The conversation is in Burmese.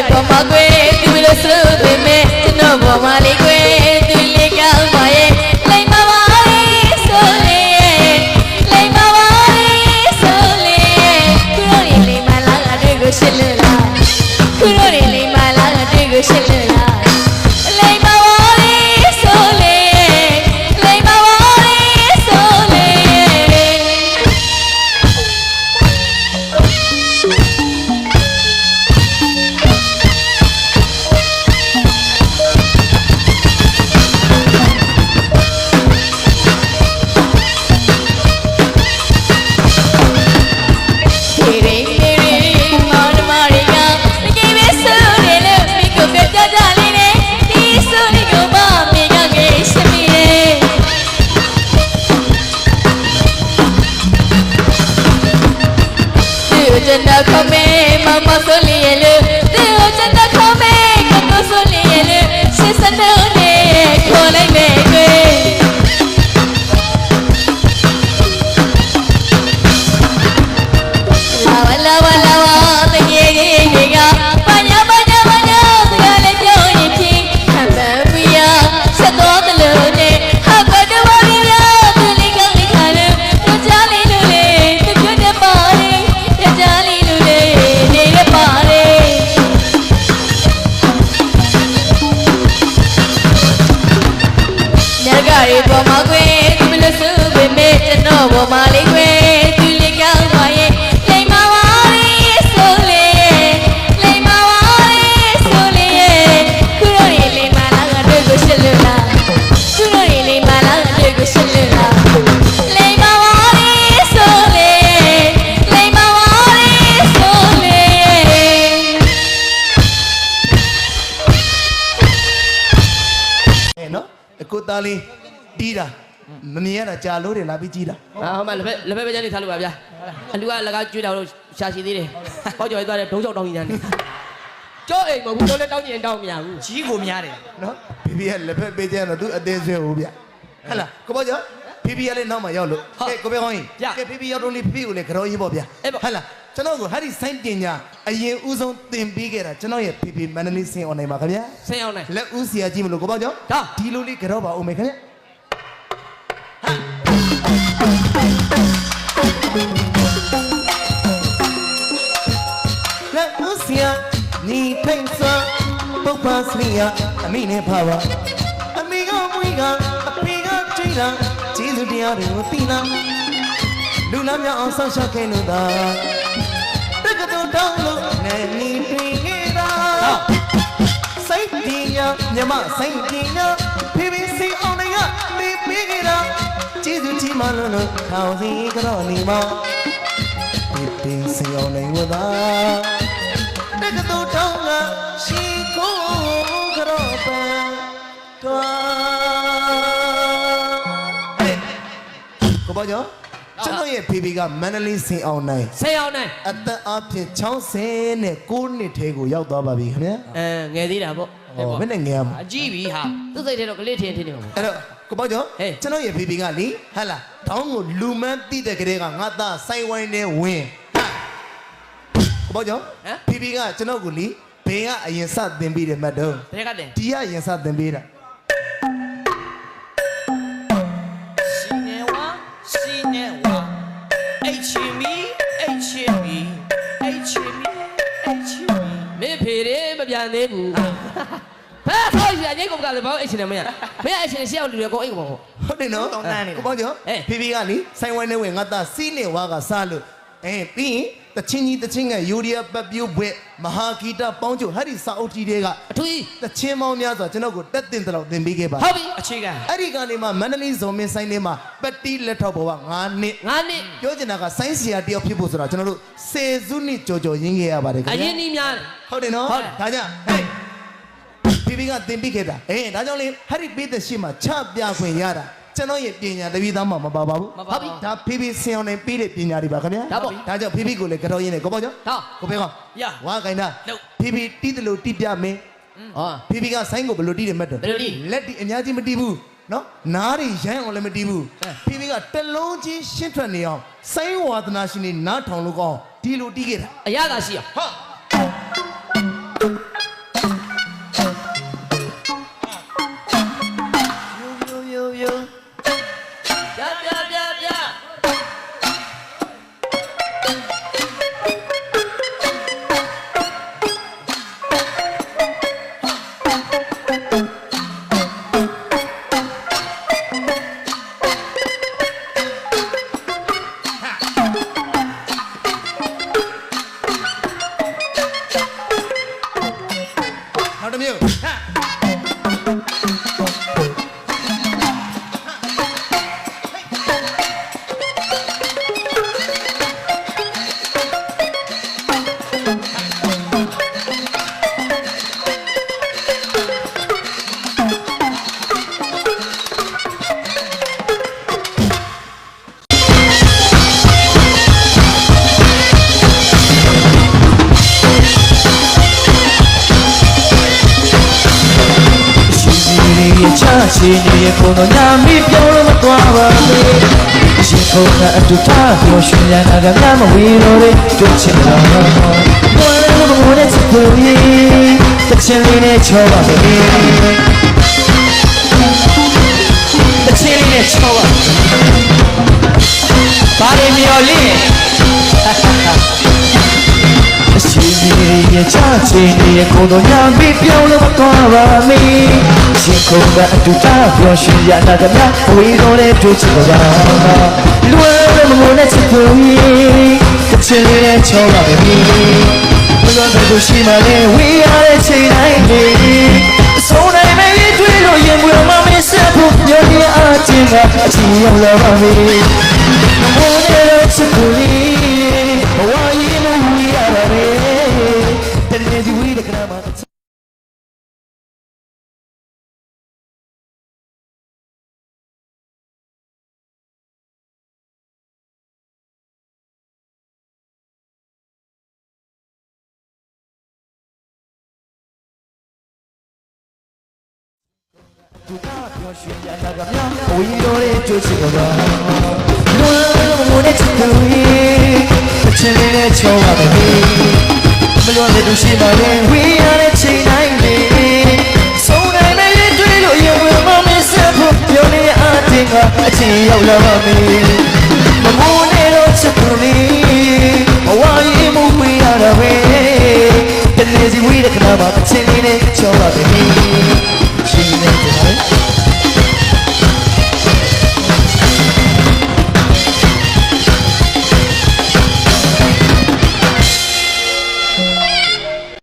ညရကရေပေါ်မှာကွယ်သူလို့ဆိုပေမဲ့ကျွန်တော်ပေါ်မှာလေးကွယ်သူလေးကောင်းပါရဲ့လိမ္မာပါလေးဆိုလေလိမ္မာပါလေးဆိုလေခုတော့ရေလိမ္မာလားငါတွေ့ကိုရှင်းလို့လားခုတော့ရေလိမ္မာလားငါတွေ့ကိုရှင်းလို့ သားလေးတီးတာမမြင်ရတာကြာလို့တယ်လာပြီးကြီးတာအာဟိုမှာလက်ဖက်လက်ဖက်ပဲကြမ်းနေထားလို့ပါဗျာအလူကလကားကျွေးတာလို့ရှာရှိသေးတယ်ဟောကြော်ရသွားတဲ့ဒုံးချောက်တောင်းကြီးတန်းနေကြောအိမ်မဟုတ်ဘူးတော့လည်းတောင်းကြီးရင်တောင်းမရဘူးကြီးကိုများတယ်နော်ဖီဖီကလက်ဖက်ပေးကြတော့သူအသေးဆွဲဦးဗျဟဟလားကိုပေါ့ကျော်ဖီဖီကလည်းနောက်မှရောက်လို့ကဲကိုပဲဟောင်းကြီးကဲဖီဖီရောက်တော့လေဖီဖီကိုလည်းကြောရေးပေါ့ဗျဟဟလား ကျွန်တော်ကဟာဒီစိုင်းပညာအရင်ဦးဆုံးသင်ပေးခဲ့တာကျွန်တော်ရဲ့ဖီဖီမန္တလေးစင်အွန်လိုင်းပါခင်ဗျာဆင်းအောင်နိုင်လက်ဦးစီယာကြီးမလို့ကိုပေါ့ကျော်ဒါဒီလိုလေးကြောပါဦးမယ်ခင်ဗျလက်ဦးစီယာညီထိန်စွာပုပ္ပစရိယအမိနဲ့ဖပါအမိကမွေးကအဖေကကြွေးတာကျေးဇူးတရားတွေကိုသိလားလူလားများအောင်ဆောက်ရှောက်ခဲ့လို့သာ တက္ကသိုလ်တောင်းလို့နဲ့ညီတွေ့ခဲ့တာစိတ်ပညာမြမစိတ်ပညာဖေဖေစီအောင်တွေကနေပေးကြတာကျေးဇူးကြီးမလို့လို့ထောင်စီကတော့နေမောင်ဖေဖေစီအောင်နေဝသာတက္ကသိုလ်တောင်းကရှိကိုကတော့ပန်တွာဟဲ့ကိုပေါ့ကျော် ကျွန်တော်ရဲ့ဖေဖေကမန္တလေးစင်အောင်နိုင်ဆင်းအောင်နိုင်အသက်အပြင်60နဲ့9နှစ်ထဲကိုရောက်သွားပါပြီခင်ဗျာအဲငယ်သေးတာပေါ့ဟောမနဲ့ငယ်မှာအကြည့်ပြီဟာသူ့စိတ်ထဲတော့ကလေးထင်းထင်းနေမှာပေါ့အဲ့တော့ကိုပေါ့ကျော်ဟေးကျွန်တော်ရဲ့ဖေဖေကလေဟဟလာတောင်းကိုလူမန်းတိတဲ့ကလေးကငါသားစိုက်ဝိုင်းနေဝင်ဟာကိုပေါ့ကျော်ဟမ်ဖေဖေကကျွန်တော်ကိုလေဘယ်ကအရင်စသင်ပေးတယ်မှတ်တော့ဘယ်ကတည်းဒီကအရင်စသင်ပေးတာ မီမင်းဖေတွေမပြန်သေးဘူးဖဲဆောက်ရညိတ်ကုန်ကလည်းဘာအိတ်ရှင်နေမရမင်းအိတ်ရှင်ရှေ့အောင်လူတွေကိုအိတ်ကုန်ပေါ့ဟုတ်တယ်နော်တောင်းတန်းနေကိုပေါ့ကျော်ဟေးဖေဖေကလေစိုက်ဝိုင်းနေဝင်ငါသားစီးနေဝါကစားလို့အဲပြီးရင် တချင်းကြီးတချင်းငယ်ယူရီးယားပတ်ပြိုးဘွဲ့မဟာဂီတပေါင်းချုပ်ဟဲ့ဒီစာအုပ်ကြီးတွေကအထူးကြီးတချင်းမောင်းများစွာကျွန်တော်ကိုတက်တင်တယ်လို့သင်ပေးခဲ့ပါဟုတ်ပြီအခြေခံအဲ့ဒီကနေမှမန္တလေးဇုံမင်းဆိုင်ထဲမှာပက်တီလက်ထောက်ဘဝ9နှစ်ငါနှစ်ပြောချင်တာကဆိုင်းစီယာတယောက်ဖြစ်ဖို့ဆိုတာကျွန်တော်တို့ဆယ်စုနှစ်ကြော်ကြော်ရင်းခဲ့ရပါတယ်ခင်အဗျာရင်နီးများတယ်ဟုတ်တယ်နော်ဟုတ်တယ်ဒါကြောင့်ဟဲ့ဘီဘီကသင်ပေးခဲ့တာအေးဒါကြောင့်လေဟဲ့ဒီပေးတဲ့ရှေ့မှာချပြခွင့်ရတာ ကျွန်တော်ရဲ့ပညာတပည့်သားမှမပါပါဘူးမပါဘူးဒါဖေးဖေးဆင်အောင်နဲ့ပေးတဲ့ပညာတွေပါခင်ဗျာဒါပေါ့ဒါကြောင့်ဖေးဖေးကိုလည်းကြော်ရင်းနဲ့ကိုပေါ့ကျော်တော့ကိုဖေးကောင်ရဝါခိုင်တာလုပ်ဖေးဖေးတီးတယ်လို့တီးပြမင်းဟောဖေးဖေးကဆိုင်းကိုဘယ်လိုတီးတယ်မှတ်တယ်ဘယ်လိုတီးလက်တီအများကြီးမတီးဘူးနော်နားတွေရိုင်းအောင်လည်းမတီးဘူးဟဲ့ဖေးဖေးကတစ်လုံးချင်းရှင်းထွက်နေအောင်ဆိုင်းဝါသနာရှင်တွေနားထောင်လို့ကောင်းဒီလိုတီးခဲ့တာအရသာရှိအောင်ဟာယို ရဲ့ချချင်ရဲ့ပုံတော်ညာမိပြောလို့မသွားပါနဲ့ရှင်ခုံကအတူထားပြောရှင်ရန်အကများမဝေလို့လေတွေ့ချင်တော့ဘွယ်လို့ဘုံနဲ့ချစ်သူရဲ့တချင်လေးနဲ့ချောပါမယ်တချင်လေးနဲ့ချောပါဘာလို့မျော်လင့် အရှိကြီးရဲ့ချချင်ရဲ့ကိုယ်တော်ညာပြီးပြောင်းလို့မသွားပါမီရှင်ခုံကအတူတာပြောရှင်ရတာကမြဝေတော်တဲ့တွေ့ချင်ပါလွယ်လို့မမိုးနဲ့ချစ်သူတစ်ချင်လေးနဲ့ချောပါမယ်မီဘယ်လိုလဲရှိမှလဲဝေးရတဲ့ချိန်တိုင်းလေးအဆုံးတိုင်းပဲတွေ့လို့ရင်ဝင်မမင်းဆက်ဖို့ညရအချင်းကအချီရောက်လာပါမီ သူကပြောရှင်ရတာကမြောင်းဝီရိုလေးတွေ့ချင်တော့လွယ်လို့မနဲ့ချစ်သူအချင်းလေးနဲ့ချောပါမယ်မလွန်တဲ့သူရှိမှလည်းဝေးရတဲ့ချိန်တိုင်းလေးဆုံးနိုင်မဲ့တွေ့လို့ရင်ဝင်မမဆက်ဖို့ပြောနေအတင်းကအချင်းရောက်လာပါမယ်မမိုးနဲ့တော့ချစ်သူလေးဘဝရင်မဝေးရတာပဲတနေ့စီဝေးတဲ့ခဏမှာအချင်းလေးနဲ့ချောပါမယ်ရှင်နေတယ်